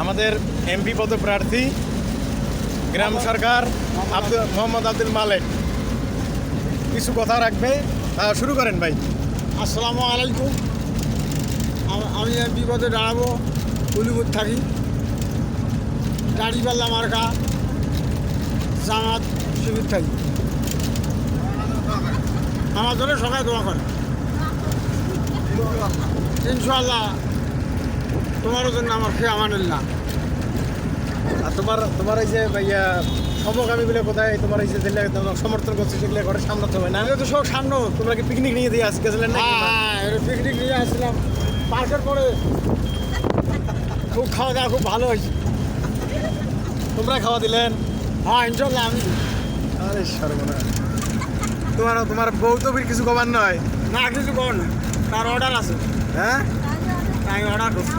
আমাদের এমপি পদপ্রার্থী গ্রাম সরকার আব্দুল মোহাম্মদ আব্দুল মালেক। কিছু কথা রাখবে? আহ, শুরু করেন ভাই। আসসালামু আলাইকুম। আম- বিপদে দাঁড়াবো উলিপুর থাকি। দাড়িপাল্লা মার্কা জামাত শিবির থাকি। আমার জন্য সবাই দোয়া করে ইনশাল্লাহ তোমারও জন্য আমার খেয়ে আমানিল্লাহ আর তোমার তোমার এই যে ভাইয়া সমকামী বলে কোথায় তোমার এই যে যেগুলা তোমার সমর্থন করছে সেগুলো ঘরে সামলাতে হবে না। এটা তো সব সামনে তোমরা কি পিকনিক নিয়ে দিয়ে আজকে গেছিলেন না হ্যাঁ পিকনিক নিয়ে আসছিলাম। পার্কের পরে খুব খাওয়া দাওয়া খুব ভালো হয়েছে। তোমরা খাওয়া দিলেন? হ্যাঁ ইনশাল্লাহ আমি। আরে সর্বনাশ। তোমার তোমার বউ তো কিছু কবার নয়। না কিছু কর না তার অর্ডার আছে। হ্যাঁ? তাই অর্ডার করছি।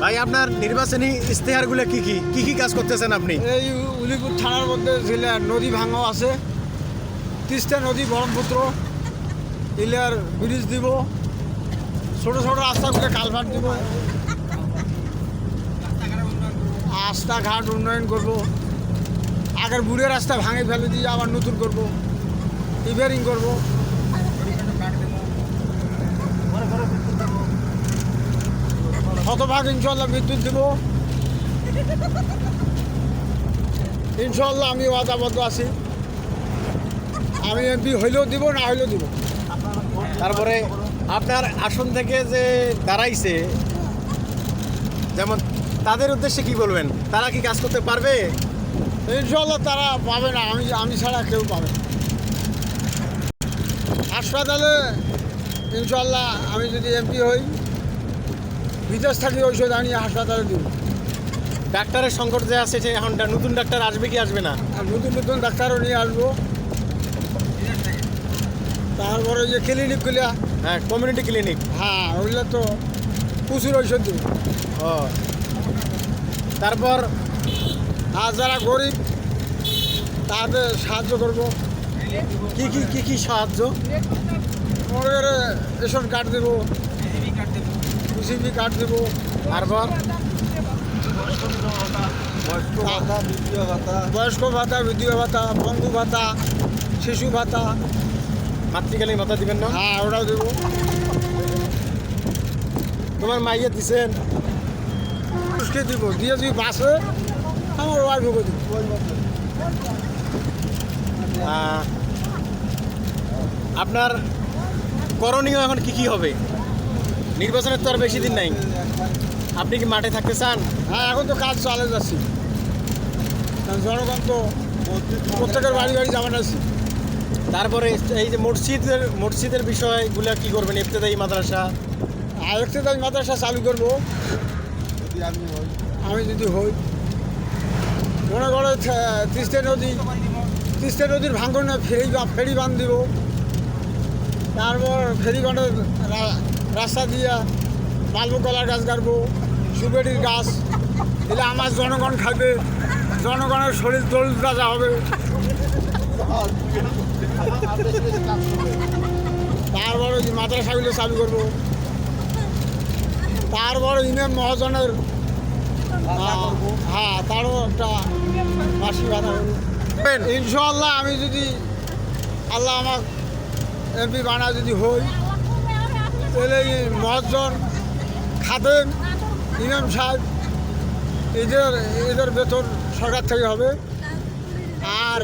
ভাই, আপনার নির্বাচনী ইশতেহারগুলো কি কি? কি কি কাজ করতেছেন আপনি? এই উলিপুর থানার মধ্যে ছিল নদী ভাঙাও আছে। তিস্তা নদী, ব্রহ্মপুত্র, ইলার ব্রিজ দিব। ছোট ছোট রাস্তাগুলো কালভার্ট দিব। রাস্তাঘাট উন্নয়ন করব। আগের বুড়ে রাস্তা ভাঙে ফেলে দিয়ে আবার নতুন করব। রিপেয়ারিং করব। শতভাগ ইনশাল্লাহ বিদ্যুৎ দিব। ইনশাল্লাহ আমি ওয়াদাবদ্ধ আছি। আমি এমপি হইলেও দিব, না হইলেও দিব। তারপরে আপনার আসন থেকে যে দাঁড়াইছে, যেমন তাদের উদ্দেশ্যে কি বলবেন? তারা কি কাজ করতে পারবে? ইনশাল্লাহ তারা পাবে না, আমি আমি ছাড়া কেউ পাবে। হাসপাতালে ইনশাল্লাহ আমি যদি এমপি হই বিদেশ থাকি ঔষধ আনিয়ে হাসপাতালে দিব। ডাক্তারের সংকট যে আছে সে এখন নতুন ডাক্তার আসবে কি আসবে না? আর নতুন নতুন ডাক্তারও নিয়ে আসব। তারপরে যে ক্লিনিক ক্লিনিকগুলো হ্যাঁ কমিউনিটি ক্লিনিক হ্যাঁ ওগুলো তো প্রচুর ঔষধ দিব। ও। তারপর? আর যারা গরিব তাদের সাহায্য করব। কি কি কি কি সাহায্য? রেশন কার্ড দেবো। ইসিবি কার্ড দেবো তারপর বয়স্ক ভাতা বিধবা ভাতা বন্ধু ভাতা শিশু ভাতা মাতৃকালীন ভাতা দিবেন না? হ্যাঁ ওটাও দেবো। তোমার মাইয়ে দিছেন? মানুষকে দিব দিয়ে যদি বাসে আমার ওয়াইফকে দিব। আপনার করণীয় এখন কি কি হবে? নির্বাচনের তো আর বেশি দিন নাই। আপনি কি মাঠে থাকতে চান? হ্যাঁ এখন তো কাজ চালে যাচ্ছি। জনগণ তো প্রত্যেকের বাড়ি বাড়ি যাবেন আছি তারপরে এই যে মসজিদের মসজিদের বিষয়গুলো কি করবেন? ইফতেদায়ী মাদ্রাসা? আর তাই মাদ্রাসা চালু করব। আমি যদি হই। মনে করো তিস্তা নদী তিস্তা নদীর ভাঙ্গনে ফেরি বা ফেরি বাঁধ দিব। তারপর ফেরি রা- রাস্তা দিয়ে মালভোগ কলার গাছ গাড়বো সুবেরির গাছ এলে আমার জনগণ খাবে, জনগণের শরীর তরুণ তাজা হবে। তারপর মাদ্রাসাগুলো চালু করব তারপর ইমাম মহাজনের হ্যাঁ তারও একটা করব ইনশাল্লাহ আমি যদি আল্লাহ আমার এমপি বানা যদি হই এই মহাজন, খাদেন, ইমাম সাহেব, এদের এদের বেতন সরকার থেকে হবে। আর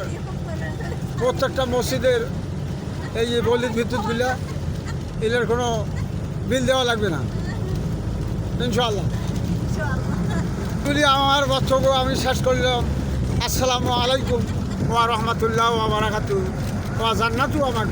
প্রত্যেকটা মসজিদের এই যে বলিত বিদ্যুৎগুলো, এদের কোনো বিল দেওয়া লাগবে না। ইনশাল্লাহ এগুলি আমার বক্তব্য আমি শেষ করলাম। আসসালামু আলাইকুম ওয়া রহমতুল্লাহ ওয়া বারাকাতু ওয়া জান্নাতু আমার